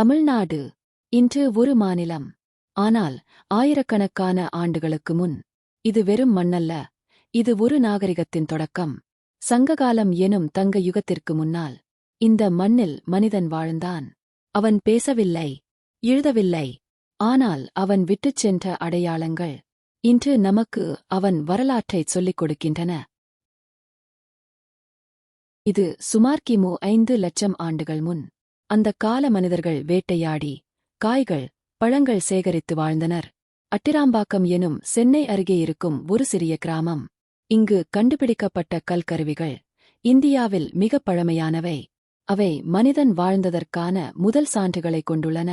தமிழ்நாடு இன்று ஒரு மாநிலம். ஆனால் ஆயிரக்கணக்கான ஆண்டுகளுக்கு முன் இது வெறும் மண்ணல்ல இது ஒரு நாகரிகத்தின் தொடக்கம். சங்ககாலம் எனும் தங்க யுகத்திற்கு முன்னால் இந்த மண்ணில் மனிதன் வாழ்ந்தான். அவன் பேசவில்லை எழுதவில்லை ஆனால் அவன் விட்டுச் சென்ற அடையாளங்கள் இன்று நமக்கு அவன் வரலாற்றைச் சொல்லிக் கொடுக்கின்றன. இது சுமார் கிமு ஐந்து லட்சம் ஆண்டுகள் முன் அந்தக் கால மனிதர்கள் வேட்டையாடி காய்கள் பழங்கள் சேகரித்து வாழ்ந்தனர். அட்டிராம்பாக்கம் எனும் சென்னை அருகே இருக்கும் ஒரு சிறிய கிராமம். இங்கு கண்டுபிடிக்கப்பட்ட கல்கருவிகள் இந்தியாவில் மிகப் பழமையானவை. அவை மனிதன் வாழ்ந்ததற்கான முதல் சான்றுகளைக் கொண்டுள்ளன.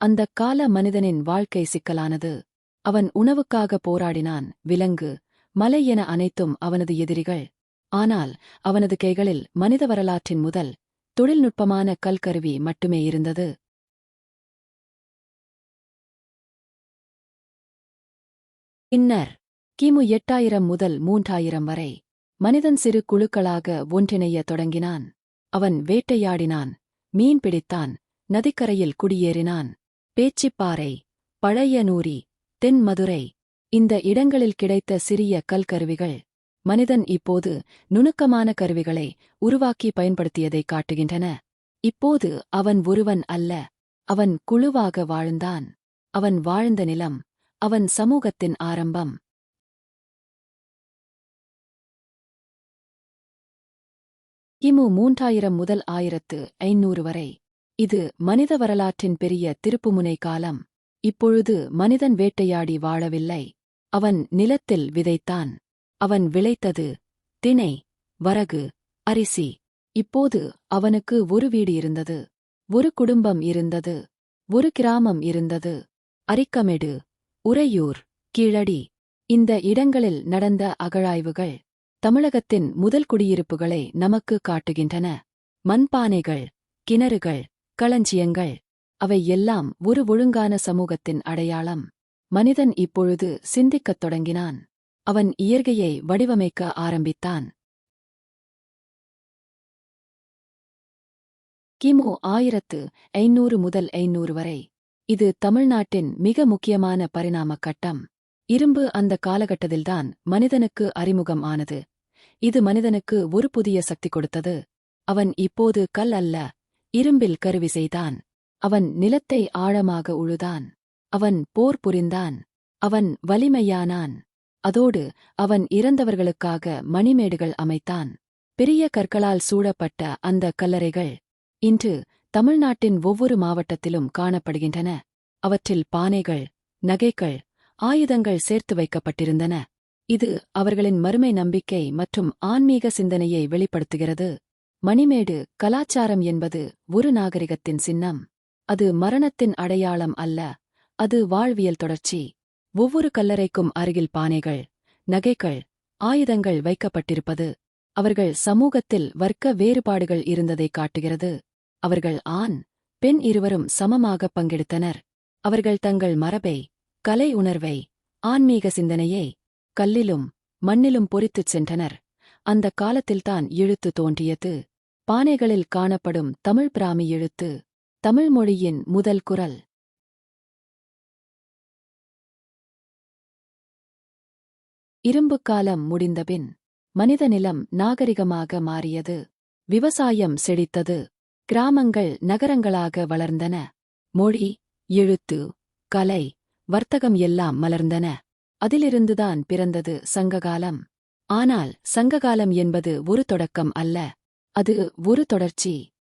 அந்தக் கால மனிதனின் வாழ்க்கை சிக்கலானது. அவன் உணவுக்காக போராடினான் விலங்கு மலை என அனைத்தும் அவனது எதிரிகள். ஆனால் அவனது கைகளில் மனித வரலாற்றின் முதல் தொழில்நுட்பமான கல்கருவி மட்டுமே இருந்தது. பின்னர் கிமு எட்டாயிரம் முதல் மூன்றாயிரம் வரை மனிதன் சிறு குழுக்களாக ஒன்றிணைய தொடங்கினான். அவன் வேட்டையாடினான் மீன் பிடித்தான் நதிக்கரையில் குடியேறினான். பேச்சிப்பாறை பழைய நூரி தென் மதுரை இந்த இடங்களில் கிடைத்த சிறிய கல்கருவிகள் மனிதன் இப்போது நுணுக்கமான கருவிகளை உருவாக்கி பயன்படுத்தியதைக் காட்டுகின்றன. இப்போது அவன் ஒருவன் அல்ல அவன் குழுவாக வாழ்ந்தான் அவன் வாழ்ந்த நிலம் அவன் சமூகத்தின் ஆரம்பம். இமு மூன்றாயிரம் முதல் ஆயிரத்து ஐநூறு வரை. இது மனித வரலாற்றின் பெரிய திருப்புமுனை காலம். இப்பொழுது மனிதன் வேட்டையாடி வாழவில்லை அவன் நிலத்தில் விதைத்தான். அவன் விளைத்தது தினை வரகு அரிசி. இப்போது அவனுக்கு ஒரு வீடு இருந்தது. ஒரு குடும்பம் இருந்தது. ஒரு கிராமம் இருந்தது. அரிக்கமெடு உறையூர் கீழடி. இந்த இடங்களில் நடந்த அகழாய்வுகள் தமிழகத்தின் முதல் குடியிருப்புகளை நமக்கு காட்டுகின்றன. மண்பானைகள் கிணறுகள் களஞ்சியங்கள் அவை எல்லாம் ஒரு ஒழுங்கான சமூகத்தின் அடையாளம். மனிதன் இப்பொழுது சிந்திக்கத் தொடங்கினான். அவன் இயற்கையை வடிவமைக்க ஆரம்பித்தான். கிமு ஆயிரத்து ஐநூறு முதல் ஐநூறு வரை. இது தமிழ்நாட்டின் மிக முக்கியமான பரிணாமக் கட்டம் இரும்பு அந்த காலகட்டத்தில்தான் மனிதனுக்கு அறிமுகம் ஆனது. இது மனிதனுக்கு ஒரு புதிய சக்தி கொடுத்தது. அவன் இப்போது கல் அல்ல இரும்பில் கருவி செய்தான். அவன் நிலத்தை ஆழமாக உழுதான். அவன் போர் புரிந்தான். அவன் வலிமையானான். அதோடு அவன் இறந்தவர்களுக்காக மணிமேடுகள் அமைத்தான். பெரிய கற்களால் சூழப்பட்ட அந்த கல்லறைகள் இன்று தமிழ்நாட்டின் ஒவ்வொரு மாவட்டத்திலும் காணப்படுகின்றன. அவற்றில் பானைகள் நகைகள் ஆயுதங்கள் சேர்த்து வைக்கப்பட்டிருந்தன. இது அவர்களின் மறுமை நம்பிக்கை மற்றும் ஆன்மீக சிந்தனையை வெளிப்படுத்துகிறது. மணிமேடு கலாச்சாரம் என்பது ஒரு நாகரிகத்தின் சின்னம். அது மரணத்தின் அடையாளம் அல்ல அது வாழ்வியல் தொடர்ச்சி. ஒவ்வொரு கல்லறைக்கும் அருகில் பானைகள் நகைகள் ஆயுதங்கள் வைக்கப்பட்டிருப்பது அவர்கள் சமூகத்தில் வர்க்க வேறுபாடுகள் இருந்ததைக் காட்டுகிறது. அவர்கள் ஆண் பெண் இருவரும் சமமாக பங்கெடுத்தனர். அவர்கள் தங்கள் மரபை கலை உணர்வை ஆன்மீக சிந்தனையை கல்லிலும் மண்ணிலும் பொறித்துச் சென்றனர். அந்த காலத்தில்தான் எழுத்து தோன்றியது. பானைகளில் காணப்படும் தமிழ் பிராமி எழுத்து தமிழ் மொழியின் முதல் குரல். இரும்பு காலம் முடிந்தபின் மனித நிலம் நாகரிகமாக மாறியது. விவசாயம் செழித்தது. கிராமங்கள் நகரங்களாக வளர்ந்தன. மொழி எழுத்து கலை வர்த்தகம் எல்லாம் மலர்ந்தன. அதிலிருந்துதான் பிறந்தது சங்ககாலம். ஆனால் சங்ககாலம் என்பது ஒரு தொடக்கம் அல்ல. அது ஒரு தொடர்ச்சி.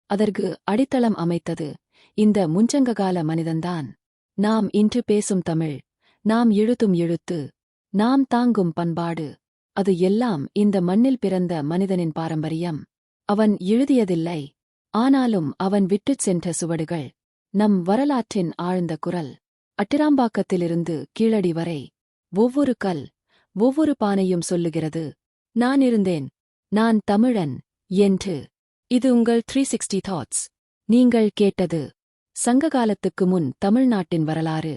அதற்கு அடித்தளம் அமைத்தது இந்த முஞ்சங்ககால மனிதன்தான். நாம் இன்று பேசும் தமிழ் நாம் எழுத்தும் எழுத்து நாம் தாங்கும் பண்பாடு. அது எல்லாம் இந்த மண்ணில் பிறந்த மனிதனின் பாரம்பரியம். அவன் எழுதியதில்லை. ஆனாலும் அவன் விட்டுச் சென்ற சுவடுகள். நம் வரலாற்றின் ஆழ்ந்த குரல். அட்டிராம்பாக்கத்திலிருந்து கீழடி வரை. ஒவ்வொரு கல் ஒவ்வொரு பானையும் சொல்லுகிறது. நான் இருந்தேன். நான் தமிழன். என்று. இது உங்கள் த்ரீ சிக்ஸ்டி தாட்ஸ் நீங்கள் கேட்டது. சங்ககாலத்துக்கு முன் தமிழ்நாட்டின் வரலாறு.